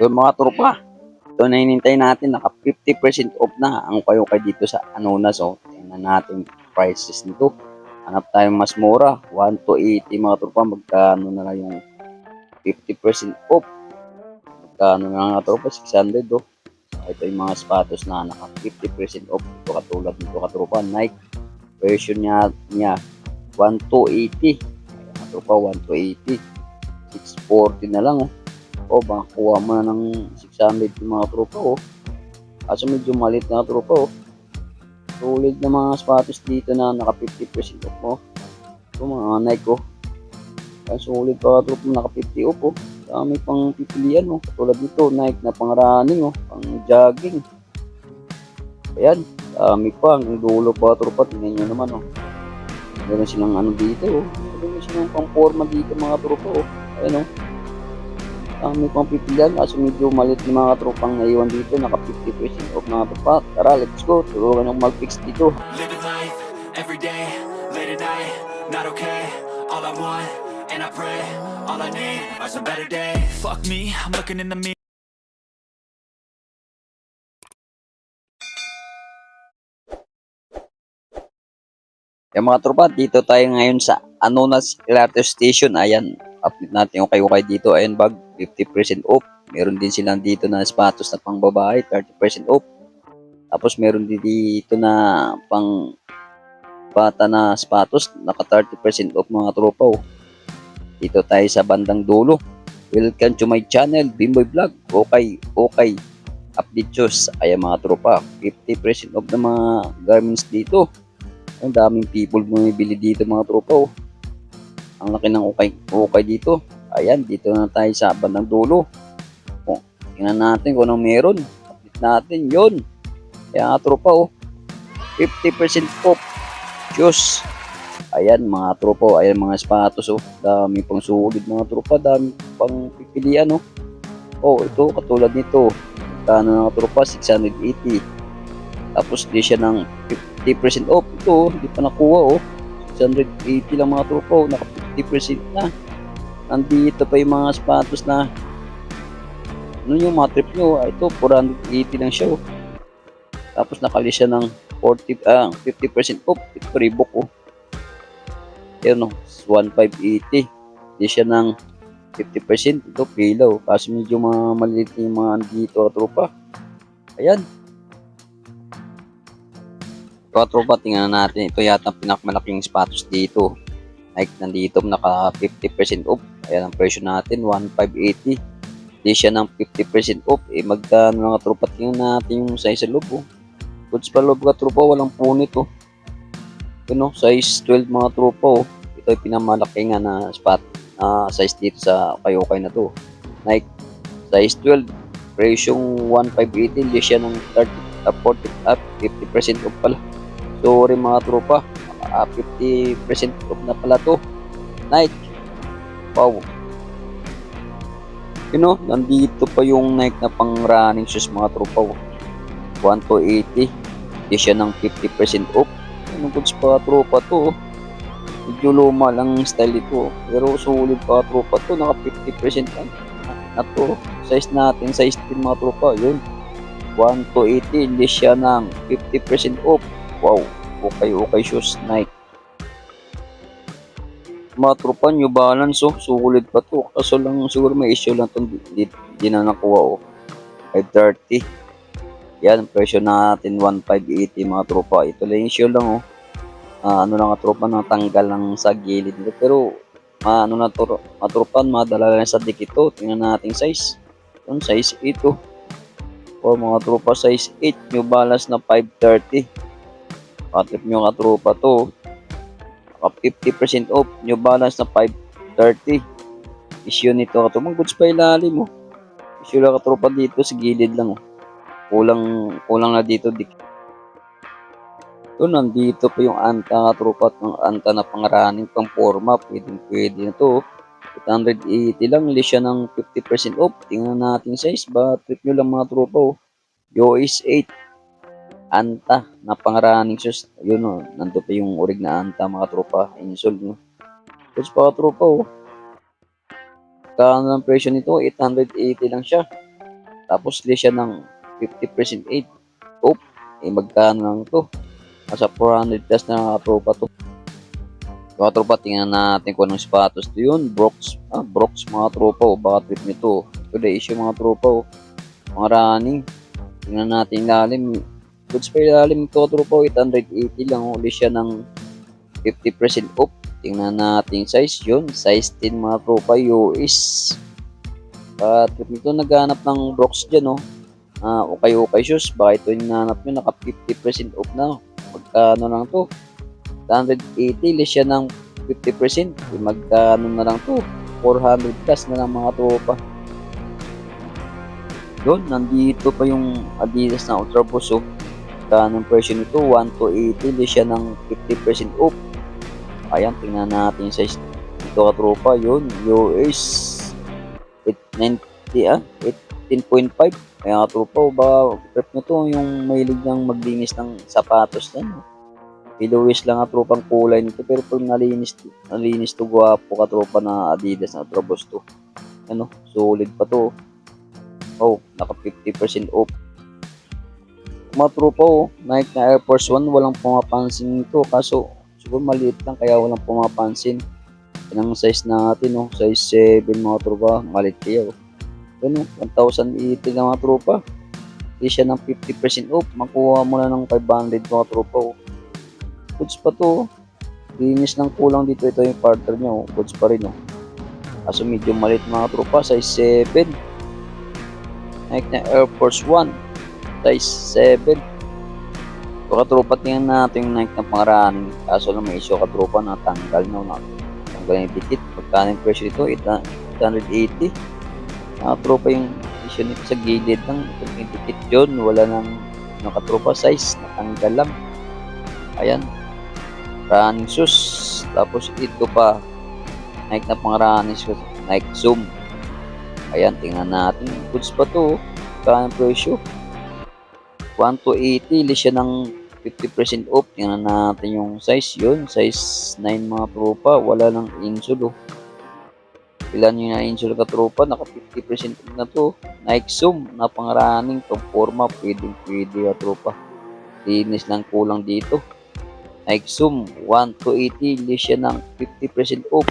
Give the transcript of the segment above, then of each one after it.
So mga tropa, ito na hinintay natin, naka 50% off na ang kayo kay dito sa Anonas. So, tingnan natin prices nito. Hanap tayong mas mura, 1 to 80 mga tropa, magkano na lang yung 50% off. Magkano na lang mga tropa, 600 oh. So, ito yung mga sapatos na naka 50% off. Ito katulad nito katropa, Nike. Version niya, niya 1 to 80. Ayan, mga tropa, 1 to 80. 640 na lang oh. O, baka kuha mo na ng 600 yung mga tropa, oh. Kaso medyo malit na tropa, oh. Sulit na mga sapatos dito na naka 50% off mo. Ito mga Nike, oh. Kaya sulit pa tropa, naka 50 off, oh. Dami pang pipilian, oh. Katulad nito, Nike na pang running, oh. Pang jogging. Ayan, dami pa. Ang dulo pa tropa, tingnan nyo naman, oh. Meron silang ano dito, oh. Meron silang pang forma dito, mga tropa, oh. Ayan, oh ang may pang pipilian kaso medyo malit yung mga tropang naiwan dito naka 50% off mga tropa tara let's go tulungan ng mag-fix dito Living life every day, late at night, not okay. All I want, and I pray, all I need are some better days. Fuck me, I'm looking in the mirror. yung mga tropa dito tayo ngayon sa Anonas Elato Station ayan update natin yung kayo kay dito ayan bag 50% off. Meron din silang dito na sapatos na pang babae 30% off. Tapos meron din dito na pang bata na sapatos naka 30% off mga tropa oh. dito tayo sa bandang dulo. Welcome to my channel Bimboy Vlog. Okay okay. Update shows ayan mga tropa. 50% off na mga garments dito. Ang daming people bumibili dito mga tropa oh. Ang laki ng ukay, ukay dito. Ayan, dito na tayo sa bandang dulo. Oh, tingnan natin kung anong meron. Update natin yon. Kaya tropa oh. 50% off. Diyos. Ayan mga tropa oh. Ayan mga sapatos oh. Dami pang sulit mga tropa. Dami pang pipilian oh. Oh, ito katulad nito. Kano mga tropa? 680. Tapos di siya ng 50% off. Ito, hindi pa nakuha oh. 680 lang mga tropa oh. Naka 50% na. Nandito pa yung mga sapatos na ano yung mga trip nyo. ah, Ito, 480 lang siya oh. Tapos nakali siya ng 40, ah, 50% off. Ito, Reebok oh. Ayan oh, 1580. Hindi siya ng 50%. Ito, pila oh. Kasi medyo mga maliit yung mga dito tropa. Ayan. Ito, tingnan natin. Ito yata ang pinakamalaking sapatos dito. Nike nandito, naka 50% off. Ayan ang presyo natin, 1,580. Hindi siya ng 50% off. Eh, magkano mga tropa, tingnan natin yung size sa loob. Oh. Goods pa loob ka tropa, walang punit. Oh. Ito no, size 12 mga tropa. Oh. Ito yung pinamalaki nga na spot na size dito sa kayokay na to. Nike, size 12. Presyong 1,580. Hindi siya ng 30, uh, 40, uh, 50% off pala. Sorry mga tropa, ah, 50% off na pala to. Nike. Wow. You know, nandito pa yung Nike na pang running shoes mga tropa. oh. 1 to 80. Hindi siya ng 50% off. Ano goods pa tropa to? oh. Medyo luma lang ang style ito. oh. Pero sulit pa tropa to. Naka 50% lang. Na to. Size natin, size 10 mga tropa. Yun. 1 to 80. Hindi siya ng 50% off. Wow, okay okay shoes Nike. Mga tropa New Balance oh, sulit pa to. Kaso lang siguro may issue lang tong di, di na nakuha oh. 530. Yan, presyo natin 1580 mga tropa. Ito lang issue lang oh. Ah, ano lang nga tropa na tanggal lang sa gilid nito. Pero ah, ano na to, mga tropa, madala lang sa dikit to. Tingnan natin size. Yung size 8 oh. O mga tropa size 8, New Balance na 530. Patip nyo nga tropa to. Naka 50% off. New Balance na 530. Issue nito ka. Mga goods pa ilalim mo. Issue lang ka tropa dito sa gilid lang. Oh. Kulang, kulang na dito. Dik. Ito, nandito pa yung anta nga tropa at ng anta na pangaraning pang forma. Pwede, pwede na to. 880 lang. List siya ng 50% off. Tingnan natin size. Ba, trip nyo lang mga tropa. Oh. US 8 anta na pangaraning shoes. Yun o, nando pa yung urig na anta mga tropa. Insol no. Tapos pa tropa oh. Kano ang presyo nito? 880 lang siya. Tapos list siya ng 50% aid. Oh, eh magkano lang to? Nasa 400 plus na mga tropa to. Mga tropa, tingnan natin kung anong sapatos to yun. Brooks, ah, Brooks mga tropa o baka trip nito. Ito the issue mga tropa o. Mga running. Tingnan natin lalim. Goods pa yung lalim ito tropa o. 880 lang. Uli siya ng 50% off. Tingnan natin size yun. Size 10 mga tropa US. At nito naghanap ng Brooks dyan o. Ah, okay-okay shoes. Baka ito yung nanap nyo. Naka 50% off na. Magkano lang to? 180 less siya ng 50%. Eh, Magkano na lang to? 400 plus na lang mga tropa. Yun, nandito pa yung Adidas na Ultra Boost. Oh. Magkano ang presyo nito? 1 to 80 less siya ng 50% off. Ayan, tingnan natin yung size dito ka tropa. Yun, US 890 ah, 18.5. Kaya nga tropa, oh, ba, prep nyo to yung mahilig niyang maglinis ng sapatos yan. Piluwis lang ang tropang kulay nito pero pag nalinis, nalinis to gwapo ka tropa na Adidas na Trabos to. Ano, solid pa to. Oh, naka 50% off. Mga tropa oh, Nike na Air Force 1 walang pumapansin nito kaso siguro maliit lang kaya walang pumapansin. Yan ang size natin oh, size 7 mga tropa, maliit kaya oh. Ano, 1,080 na mga tropa. Hindi siya ng 50% off. Makuha mo na ng 500 mga tropa oh. Goods pa to. oh. Linis ng kulang dito. Ito yung partner niya. Oh. Goods pa rin. Oh. Kaso medyo maliit mga tropa. Size 7. Nike na Air Force 1. Size 7. So katropa tingnan natin yung Nike na pangaraan. Kaso lang may issue katropa na tanggal na. na tanggal yung ticket. Pagkano yung presyo dito? 880. Mga tropa yung issue nito sa gilid lang. Ito yung ticket yun. Wala nang nakatropa size. Natanggal lang. Ayan running. Tapos ito pa, Nike na pang running shoes, Nike Zoom. Ayan, tingnan natin. Goods pa to. Kaya ang presyo. 1 to 80, list siya ng 50% off. Tingnan natin yung size yun. Size 9 mga tropa. Wala nang insole oh. Ilan yung na-insole ka tropa? Naka 50% off na to. Nike Zoom na pang running. Pang forma. Pwedeng pwede ka tropa. Linis lang kulang dito. Nike Zoom 1 to 80 list siya ng 50% off.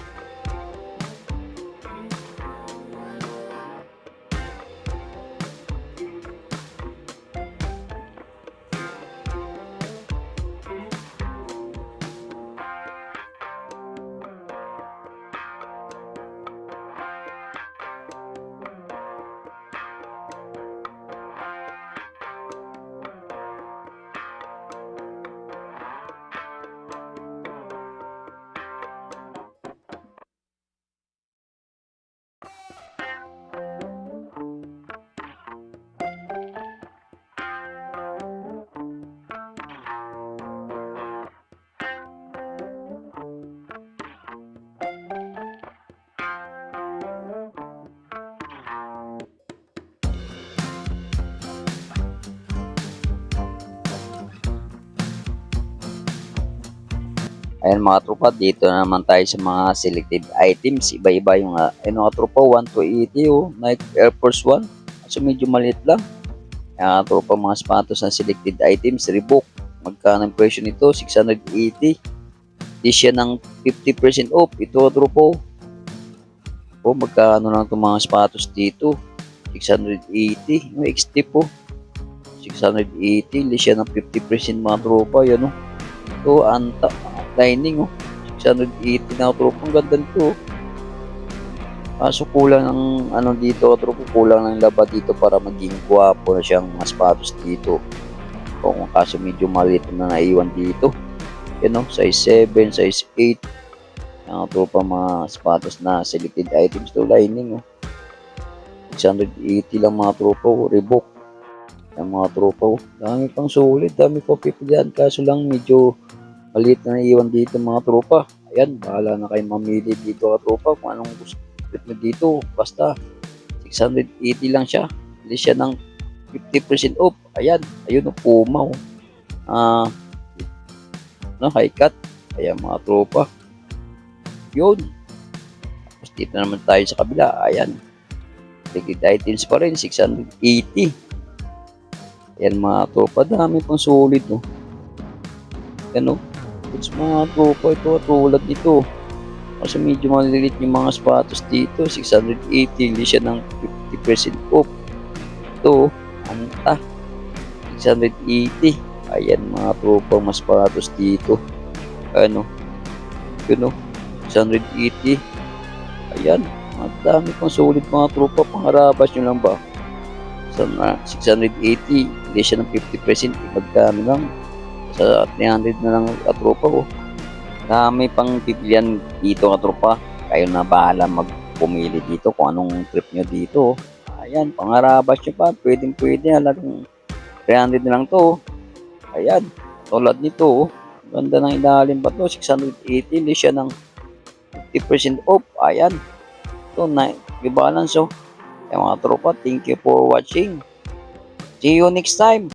Ayan mga tropa, dito na naman tayo sa mga selected items. Iba-iba yung uh, ano mga tropa, 1 to 80 oh, Nike Air Force 1. So medyo maliit lang. Ayan mga tropa, mga sapatos na selected items, Reebok. Magkano ang presyo nito? 680. Di siya ng 50% off. Ito tropa. oh. Oh, magkano lang itong mga sapatos dito? 680. Yung XT po. 680. Di siya ng 50% mga tropa. Yan oh. Ito, anta, lining oh. 680 na tropa. Ang ganda nito. oh. Kaso kulang ng ano dito, tropa, kulang ng laba dito para maging gwapo na siyang mas patos dito. Kung kaso medyo maliit na naiwan dito. Yan oh, size 7, size 8. Yan tropa mga sapatos na selected items to lining oh. 680 lang mga tropa oh, Reebok. Yan mga tropa oh. Dami pang sulit, dami pa pipilian. Kaso lang medyo maliit na naiwan dito mga tropa. Ayan, bahala na kayo mamili dito ka tropa kung anong gusto nyo dito. Basta 680 lang siya. Hindi siya ng 50% off. Ayan, ayun o, Puma o. Ah, no, high cut. Ayan mga tropa. Yun. Tapos dito naman tayo sa kabila. Ayan. Liquid items pa rin, 680. Yan mga tropa, dami pang solid no. Yan o. It's mga tropa ito, tulad nito. Kasi medyo maliliit yung mga sapatos dito, 680, hindi siya ng 50% off. Ito, anta, 680. Ayan mga tropa, mas sapatos dito. Ano, yun o, 680. Ayan, ang dami pang solid mga tropa, pangarabas nyo lang ba? Sa na 680, hindi siya ng 50%, magkano lang. Sa 300 na lang at tropa ko. Dami pang pipilian dito ka tropa. Kayo na bahala magpumili dito kung anong trip nyo dito. Ayan, pangarabas nyo pa. Pwedeng pwede. Halagang 300 na lang to. Ayan, tulad nito. Ganda ng ilalim pa to. 680. Hindi siya ng 50% off. Ayan. Ito na. Rebalance oh. Kaya mga tropa, thank you for watching. See you next time.